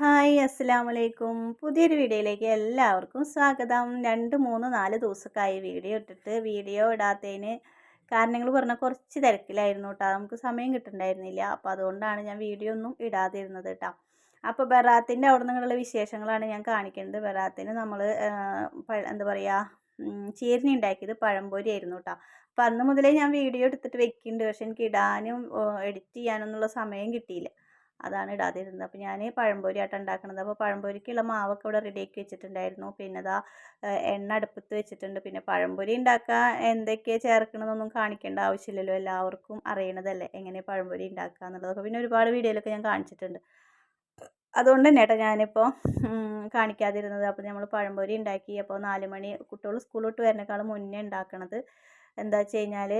Hi അസ്സലാമു അലൈക്കും പുതിയൊരു വീഡിയോയിലേക്ക് എല്ലാവർക്കും സ്വാഗതം. രണ്ട് മൂന്ന് നാല് ദിവസക്കായി വീഡിയോ ഇട്ടിട്ട് വീഡിയോ ഇടാത്തതിന് കാരണങ്ങൾ പറഞ്ഞാൽ കുറച്ച് തിരക്കിലായിരുന്നു കേട്ടോ. നമുക്ക് സമയം കിട്ടുന്നുണ്ടായിരുന്നില്ല അപ്പോൾ അതുകൊണ്ടാണ് ഞാൻ വീഡിയോ ഒന്നും ഇടാതിരുന്നത് കേട്ടോ. അപ്പോൾ ബെറാത്തിന്റെ അവിടെ നിന്നുള്ള വിശേഷങ്ങളാണ് ഞാൻ കാണിക്കുന്നത്. ബെറാത്തിന് നമ്മൾ എന്താ പറയുക ചീരനി ഉണ്ടാക്കിയത് പഴംപൊരി ആയിരുന്നു കേട്ടോ. അപ്പോൾ അന്ന് മുതലേ ഞാൻ വീഡിയോ എടുത്തിട്ട് വെക്കുന്നുണ്ട് പക്ഷെ എനിക്ക് ഇടാനും എഡിറ്റ് ചെയ്യാനൊന്നുള്ള സമയം കിട്ടിയില്ല. അതാണ് ഇടാതിരുന്നത്. അപ്പോൾ ഞാൻ പഴംപൊരി ആട്ടം ഉണ്ടാക്കുന്നത് അപ്പോൾ പഴംപൊരിക്കുള്ള മാവൊക്കെ ഇവിടെ റെഡിയാക്കി വെച്ചിട്ടുണ്ടായിരുന്നു. പിന്നെ ഇതാ എണ്ണ അടുപ്പത്ത് വെച്ചിട്ടുണ്ട്. പിന്നെ പഴംപൊരി ഉണ്ടാക്കാൻ എന്തൊക്കെയാണ് ചേർക്കണമെന്നൊന്നും കാണിക്കേണ്ട ആവശ്യമില്ലല്ലോ. എല്ലാവർക്കും അറിയണതല്ലേ എങ്ങനെ പഴംപൊരി ഉണ്ടാക്കുക എന്നുള്ളതൊക്കെ പിന്നെ ഒരുപാട് വീഡിയോയിലൊക്കെ ഞാൻ കാണിച്ചിട്ടുണ്ട്. അതുകൊണ്ട് തന്നെ കേട്ടോ ഞാനിപ്പോൾ കാണിക്കാതിരുന്നത്. അപ്പോൾ നമ്മൾ പഴംപൊരി ഉണ്ടാക്കി. അപ്പോൾ നാല് മണി കുട്ടികൾ സ്കൂൾ വിട്ട് വരുന്നേക്കാളും മുന്നേ ഉണ്ടാക്കണത്. എന്താ വെച്ച് കഴിഞ്ഞാൽ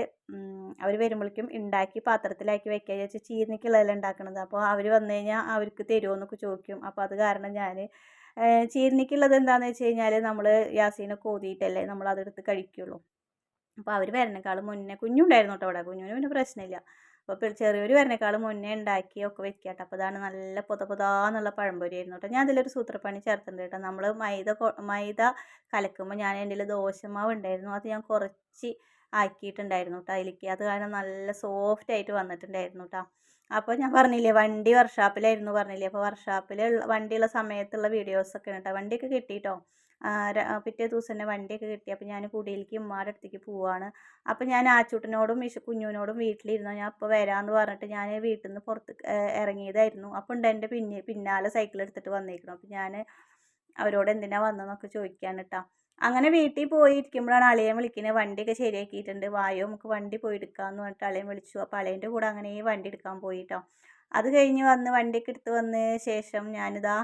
അവർ വരുമ്പോഴേക്കും ഉണ്ടാക്കി പാത്രത്തിലാക്കി വെക്കുക വിചാരിച്ച് ചീരനിക്കുള്ളതെല്ലാം ഉണ്ടാക്കണത് അപ്പോൾ അവർ വന്നു കഴിഞ്ഞാൽ അവർക്ക് തരുമോ എന്നൊക്കെ ചോദിക്കും. അപ്പോൾ അത് കാരണം ഞാൻ ചീരനിക്കുള്ളത് എന്താണെന്ന് വെച്ച് കഴിഞ്ഞാൽ നമ്മൾ യാസീനെ കോതിയിട്ടല്ലേ നമ്മൾ അതെടുത്ത് കഴിക്കുള്ളൂ. അപ്പോൾ അവർ വരണേക്കാളും മുന്നേ കുഞ്ഞുണ്ടായിരുന്നു കേട്ടോ അവിടെ. കുഞ്ഞുവിന് പിന്നെ പ്രശ്നമില്ല. അപ്പോൾ ചെറിയൊരു വരനേക്കാൾ മുന്നേ ഉണ്ടാക്കി ഒക്കെ വെക്കുക കേട്ടോ അപ്പോൾ അതാണ് നല്ല പൊത പൊതാന്നുള്ള പഴംപൊരി ആയിരുന്നു കേട്ടോ. ഞാൻ അതിലൊരു സൂത്രപ്പണി ചേർത്തിട്ടുണ്ട് കേട്ടോ. നമ്മൾ മൈദ മൈദ കലക്കുമ്പോൾ ഞാൻ എന്റെ ദോശമാവ് ഉണ്ടായിരുന്നു. അത് ഞാൻ കുറച്ച് ആക്കിയിട്ടുണ്ടായിരുന്നു കേട്ടോ അതിലേക്ക്. അത് കാരണം നല്ല സോഫ്റ്റ് ആയിട്ട് വന്നിട്ടുണ്ടായിരുന്നു കേട്ടോ. അപ്പോൾ ഞാൻ പറഞ്ഞില്ലേ വണ്ടി വർക്ക്ഷോപ്പിലായിരുന്നു പറഞ്ഞില്ലേ. അപ്പോൾ വർക്ക്ഷോപ്പിൽ വണ്ടിയുള്ള സമയത്തുള്ള വീഡിയോസൊക്കെ കേട്ടോ. വണ്ടിയൊക്കെ കിട്ടി കേട്ടോ പിറ്റേ ദിവസം തന്നെ വണ്ടിയൊക്കെ കിട്ടി. അപ്പോൾ ഞാൻ കുടിയിലേക്ക് ഉമ്മാടെ അടുത്തേക്ക് പോവാണ്. അപ്പോൾ ഞാൻ ആച്ചൂട്ടനോടും വിഷു കുഞ്ഞുവിനോടും വീട്ടിലിരുന്നു. ഞാൻ അപ്പോൾ വരാമെന്ന് പറഞ്ഞിട്ട് ഞാൻ വീട്ടിൽ നിന്ന് പുറത്ത് ഇറങ്ങിയതായിരുന്നു. അപ്പോൾ ഉണ്ട് എന്റെ പിന്നെ പിന്നാലെ സൈക്കിൾ എടുത്തിട്ട് വന്നേക്കണം. അപ്പോൾ ഞാൻ അവരോട് എന്തിനാണ് വന്നതെന്നൊക്കെ ചോദിക്കാൻ കേട്ടോ അങ്ങനെ വീട്ടിൽ പോയി ഇരിക്കുമ്പോഴാണ് അളിയൻ വിളിക്കുന്നത് വണ്ടിയൊക്കെ ശരിയാക്കിയിട്ടുണ്ട്. വായോ നമുക്ക് വണ്ടി പോയി എടുക്കാമെന്ന് പറഞ്ഞിട്ട് അളിയൻ വിളിച്ചു. അപ്പോൾ അളിയന്റെ കൂടെ അങ്ങനെ വണ്ടി എടുക്കാൻ പോയിട്ടോ അത് കഴിഞ്ഞ് വന്ന് വണ്ടിയൊക്കെ എടുത്ത് വന്ന് ശേഷം ഞാനിതാ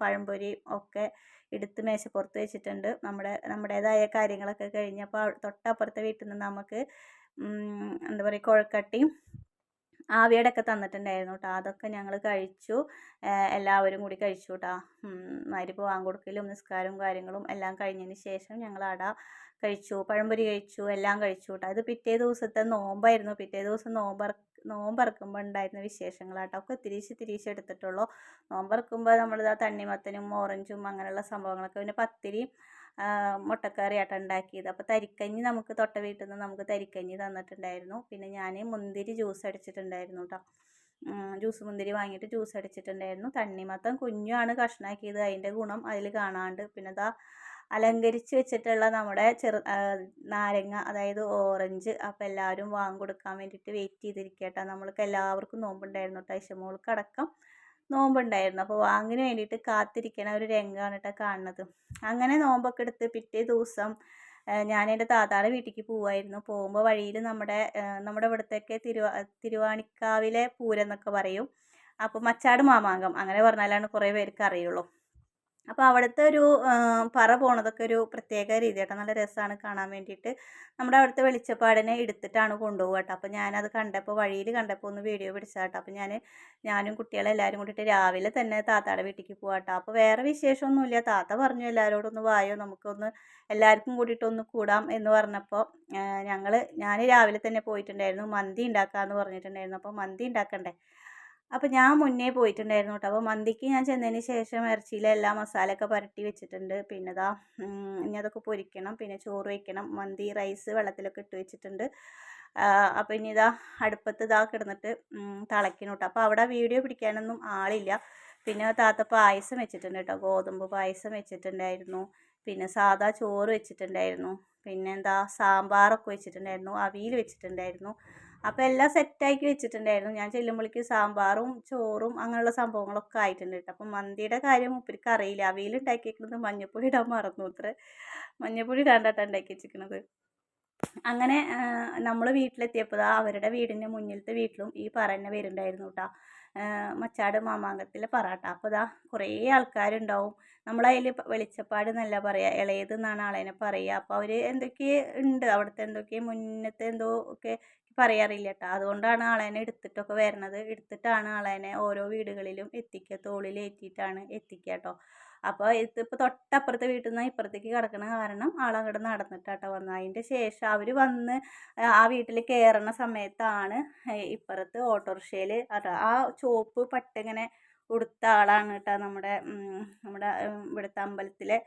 പഴംപൊരി ഒക്കെ എടുത്ത് മേശ പുറത്ത് വെച്ചിട്ടുണ്ട്. നമ്മുടെ നമ്മുടേതായ കാര്യങ്ങളൊക്കെ കഴിഞ്ഞപ്പോൾ തൊട്ടപ്പുറത്തെ വീട്ടിൽ നിന്ന് നമുക്ക് എന്താ പറയുക കുഴക്കട്ടിയും ആവിയടൊക്കെ തന്നിട്ടുണ്ടായിരുന്നു കേട്ടോ. അതൊക്കെ ഞങ്ങൾ കഴിച്ചു. എല്ലാവരും കൂടി കഴിച്ചു കേട്ടോ. മരിപ്പ് വാങ്ങിക്കൊടുക്കലും നിസ്കാരവും കാര്യങ്ങളും എല്ലാം കഴിഞ്ഞതിന് ശേഷം ഞങ്ങൾ അട കഴിച്ചു പഴംപൊരി കഴിച്ചു എല്ലാം കഴിച്ചു കേട്ടോ അത് പിറ്റേ ദിവസത്തെ നോമ്പായിരുന്നു. പിറ്റേ ദിവസം നോമ്പറ നോമ്പറക്കുമ്പോൾ ഉണ്ടായിരുന്ന വിശേഷങ്ങളാട്ടോ. ഒക്കെ തിരിച്ച് തിരിച്ച് എടുത്തിട്ടുള്ളൂ. നോമ്പറക്കുമ്പോൾ നമ്മളിതാ തണ്ണിമത്തനും ഓറഞ്ചും അങ്ങനെയുള്ള സംഭവങ്ങളൊക്കെ പിന്നെ പത്തിരി മുട്ടക്കറിയാട്ടം ഉണ്ടാക്കിയത്. അപ്പോൾ തരിക്കഞ്ഞി നമുക്ക് തൊട്ട വീട്ടിൽ നിന്ന് നമുക്ക് തരിക്കഞ്ഞി തന്നിട്ടുണ്ടായിരുന്നു. പിന്നെ ഞാൻ മുന്തിരി ജ്യൂസ് അടിച്ചിട്ടുണ്ടായിരുന്നു കേട്ടോ ജ്യൂസ് മുന്തിരി വാങ്ങിയിട്ട് ജ്യൂസ് അടിച്ചിട്ടുണ്ടായിരുന്നു. തണ്ണിമത്തം കുഞ്ഞാണ് കഷ്ണാക്കിയത്. അതിന്റെ ഗുണം അതിൽ കാണാണ്ട്. പിന്നെ ഇതാ അലങ്കരിച്ച് വെച്ചിട്ടുള്ള നമ്മുടെ ചെറു നാരങ്ങ അതായത് ഓറഞ്ച് അപ്പോൾ എല്ലാവരും വാങ്ങി കൊടുക്കാൻ വേണ്ടിയിട്ട് വെയിറ്റ് ചെയ്തിരിക്കട്ടെ. നമ്മൾക്ക് എല്ലാവർക്കും നോമ്പുണ്ടായിരുന്നു കേട്ടോ ഐശമോൾക്കടക്കം നോമ്പുണ്ടായിരുന്നു. അപ്പോൾ വാങ്ങിന് വേണ്ടിയിട്ട് കാത്തിരിക്കണ ഒരു രംഗമാണ് കേട്ടോ കാണുന്നത്. അങ്ങനെ നോമ്പൊക്കെ എടുത്ത് പിറ്റേ ദിവസം ഞാൻ എന്റെ താത്താടെ വീട്ടിലേക്ക് പോവായിരുന്നു. പോകുമ്പോൾ വഴിയിൽ നമ്മുടെ നമ്മുടെ ഇവിടത്തേക്ക് തിരുവാ തിരുവാണിക്കാവിലെ പൂരം എന്നൊക്കെ പറയും. അപ്പോൾ മച്ചാട് മാമാങ്കം അങ്ങനെ പറഞ്ഞാലാണ് കുറേ പേർക്ക് അറിയുള്ളൂ. അപ്പോൾ അവിടുത്തെ ഒരു പറ പോണതൊക്കെ ഒരു പ്രത്യേക രീതിയാട്ടോ. നല്ല രസമാണ് കാണാൻ വേണ്ടിയിട്ട്. നമ്മുടെ അവിടുത്തെ വെളിച്ചപ്പാടിനെ എടുത്തിട്ടാണ് കൊണ്ടുപോകുക കേട്ടോ. അപ്പോൾ ഞാനത് കണ്ടപ്പോൾ വഴിയിൽ കണ്ടപ്പോൾ ഒന്ന് വീഡിയോ പിടിച്ചാട്ടോ അപ്പോൾ ഞാൻ ഞാനും കുട്ടികളെല്ലാവരും കൂടിയിട്ട് രാവിലെ തന്നെ താത്താടെ വീട്ടിലേക്ക് പോകാട്ടോ അപ്പോൾ വേറെ വിശേഷമൊന്നുമില്ല. താത്ത പറഞ്ഞു എല്ലാവരോടും ഒന്ന് വായോ നമുക്കൊന്ന് എല്ലാവർക്കും കൂടിയിട്ട് ഒന്ന് കൂടാം എന്ന് പറഞ്ഞപ്പോൾ ഞങ്ങൾ ഞാൻ രാവിലെ തന്നെ പോയിട്ടുണ്ടായിരുന്നു. മന്തി ഉണ്ടാക്കാമെന്ന് പറഞ്ഞിട്ടുണ്ടായിരുന്നു. അപ്പോൾ മന്തി ഉണ്ടാക്കണ്ടേ? അപ്പോൾ ഞാൻ മുന്നേ പോയിട്ടുണ്ടായിരുന്നു കേട്ടോ. അപ്പോൾ മന്തിക്ക് ഞാൻ ചെന്നതിന് ശേഷം ഇറച്ചിയിലെ എല്ലാ മസാലയൊക്കെ പുരട്ടി വെച്ചിട്ടുണ്ട്. പിന്നെ ഇതാ ഇനി അതൊക്കെ പൊരിക്കണം. പിന്നെ ചോറ് വയ്ക്കണം മന്തി റൈസ് വെള്ളത്തിലൊക്കെ ഇട്ട് വെച്ചിട്ടുണ്ട്. അപ്പോൾ ഇനി ഇതാ അടുപ്പത്ത് ഇതാ കിടന്നിട്ട് തിളയ്ക്കണം കേട്ടോ. അപ്പോൾ അവിടെ വീഡിയോ പിടിക്കാനൊന്നും ആളില്ല. പിന്നെ താത്ത പായസം വെച്ചിട്ടുണ്ട് കേട്ടോ. ഗോതമ്പ് പായസം വെച്ചിട്ടുണ്ടായിരുന്നു. പിന്നെ സാദാ ചോറ് വെച്ചിട്ടുണ്ടായിരുന്നു. പിന്നെ എന്താ സാമ്പാറൊക്കെ വെച്ചിട്ടുണ്ടായിരുന്നു. അവിയൽ വെച്ചിട്ടുണ്ടായിരുന്നു. അപ്പോൾ എല്ലാം സെറ്റാക്കി വെച്ചിട്ടുണ്ടായിരുന്നു. ഞാൻ ചെല്ലുമ്പോഴേക്ക് സാമ്പാറും ചോറും അങ്ങനെയുള്ള സംഭവങ്ങളൊക്കെ ആയിട്ടുണ്ട് കേട്ടോ. അപ്പം മന്തിയുടെ കാര്യം ഉപ്പിരിക്ക് അറിയില്ല. അവിയൽ ഉണ്ടാക്കിയിരിക്കുന്നത് മഞ്ഞപ്പൊടി ഇടാൻ മറന്നു അത്ര. മഞ്ഞപ്പൊടി ഇടാണ്ടാട്ടാണ് ഉണ്ടാക്കി വെച്ചിരിക്കുന്നത്. അങ്ങനെ നമ്മൾ വീട്ടിലെത്തിയപ്പോൾ അവരുടെ വീടിന്റെ മുന്നിലത്തെ വീട്ടിലും ഈ പറഞ്ഞ വരുന്നുണ്ടായിരുന്നു കേട്ടോ മച്ചാട് മാമാങ്കത്തിലെ പറാട്ട. അപ്പോൾ ഇതാ കുറേ ആൾക്കാരുണ്ടാവും. നമ്മളതിൽ വെളിച്ചപ്പാട് എന്നല്ല പറയുക ഇളയത് എന്നാണ് ആളതിനെ പറയുക അപ്പോൾ അവർ എന്തൊക്കെ ഉണ്ട്? അവിടുത്തെ എന്തൊക്കെ? മുന്നത്തെ എന്തോ ഒക്കെ പറയാറില്ല കേട്ടോ അതുകൊണ്ടാണ് ആളേനെ എടുത്തിട്ടൊക്കെ വരണത്. എടുത്തിട്ടാണ് ആളേനെ ഓരോ വീടുകളിലും എത്തിക്കുക തോളിലേറ്റിയിട്ടാണ് എത്തിക്കുക കേട്ടോ അപ്പോൾ ഇതിപ്പോൾ തൊട്ടപ്പുറത്തെ വീട്ടിൽ നിന്ന് ഇപ്പുറത്തേക്ക് കിടക്കണ കാരണം ആളങ്ങോട്ട് നടന്നിട്ടാട്ടോ വന്നത് അതിന്റെ ശേഷം അവർ വന്ന് ആ വീട്ടിൽ കയറുന്ന സമയത്താണ് ഇപ്പുറത്ത് ഓട്ടോറിക്ഷയിൽ ആ ചുവപ്പ് പട്ടിങ്ങനെ ഉടുത്ത ആളാണ് കേട്ടോ നമ്മുടെ നമ്മുടെ ഇവിടുത്തെ അമ്പലത്തിലെ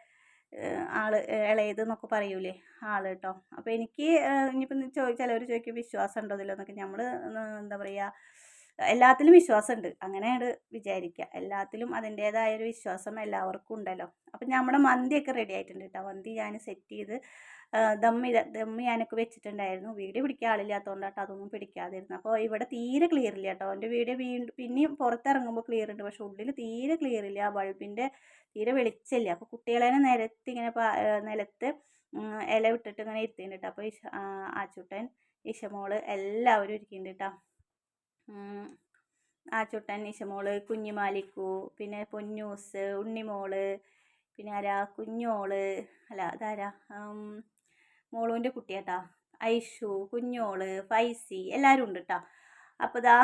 ആൾ ഇളയത് എന്നൊക്കെ പറയൂലേ ആൾ കേട്ടോ അപ്പോൾ എനിക്ക് ഇനിയിപ്പം ചോദിച്ചാൽ ചിലവർ ചോദിക്കും വിശ്വാസം ഉണ്ടോ ഇതിലെന്നൊക്കെ നമ്മൾ എന്താ പറയുക എല്ലാത്തിലും വിശ്വാസമുണ്ട്. അങ്ങനെയാണ് വിചാരിക്കുക എല്ലാത്തിലും അതിന്റേതായ ഒരു വിശ്വാസം എല്ലാവർക്കും ഉണ്ടല്ലോ. അപ്പം നമ്മുടെ മന്തിയൊക്കെ റെഡി ആയിട്ടുണ്ട് കേട്ടോ മന്തി ഞാൻ സെറ്റ് ചെയ്ത് ദമ്മി ദമ്മി ഞാനൊക്കെ വെച്ചിട്ടുണ്ടായിരുന്നു. വീഡിയോ പിടിക്കാൻ ആളില്ലാത്തതുകൊണ്ട് കേട്ടോ അതൊന്നും പിടിക്കാതിരുന്നു. അപ്പോൾ ഇവിടെ തീരെ ക്ലിയർ ഇല്ല കേട്ടോ എന്റെ വീഡിയോ വീണ്ടും പിന്നെയും പുറത്തിറങ്ങുമ്പോൾ ക്ലിയർ ഉണ്ട് പക്ഷെ ഉള്ളിൽ തീരെ ക്ലിയർ ഇല്ല. ആ ബൾബിന്റെ തീരെ വെളിച്ചമില്ല. അപ്പോൾ കുട്ടികളെ നിരത്തി ഇങ്ങനെ നിലത്ത് ഇല വിട്ടിട്ട് ഇങ്ങനെ ഇരുത്തിയിട്ടുണ്ട് അപ്പോൾ ആച്ചുട്ടൻ ഇഷമോൾ എല്ലാവരും ഇരിക്കുന്നുണ്ട് കേട്ടോ ആച്ചുട്ടൻ നിശമോൾ കുഞ്ഞിമാലിക്കു പിന്നെ പൊന്നൂസ് ഉണ്ണിമോൾ പിന്നെ ആരാ? കുഞ്ഞോൾ. അല്ല അതാരാ? മോളുവിന്റെ കുട്ടിയാട്ടാ. ഐഷു കുഞ്ഞോൾ ഫൈസി എല്ലാവരും ഉണ്ട് കേട്ടോ അപ്പോൾ ഇതാ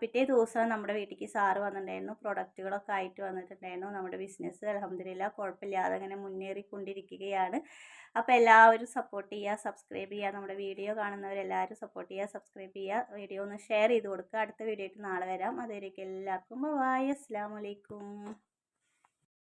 പിറ്റേ ദിവസം നമ്മുടെ വീട്ടിലേക്ക് സാറ് വന്നിട്ടുണ്ടായിരുന്നു. പ്രൊഡക്റ്റുകളൊക്കെ ആയിട്ട് വന്നിട്ടുണ്ടായിരുന്നു നമ്മുടെ ബിസിനസ് അലഹമ്മദില്ല കുഴപ്പമില്ലാതെ അങ്ങനെ മുന്നേറിക്കൊണ്ടിരിക്കുകയാണ്. അപ്പോൾ എല്ലാവരും സപ്പോർട്ട് ചെയ്യുക സബ്സ്ക്രൈബ് ചെയ്യുക. നമ്മുടെ വീഡിയോ കാണുന്നവരെല്ലാവരും സപ്പോർട്ട് ചെയ്യുക സബ്സ്ക്രൈബ് ചെയ്യുക. വീഡിയോ ഒന്ന് ഷെയർ ചെയ്ത് കൊടുക്കുക. അടുത്ത വീഡിയോ ആയിട്ട് നാളെ വരാം. അതുവരേക്കും എല്ലാവർക്കും ബൈ അസ്സാം വലൈക്കും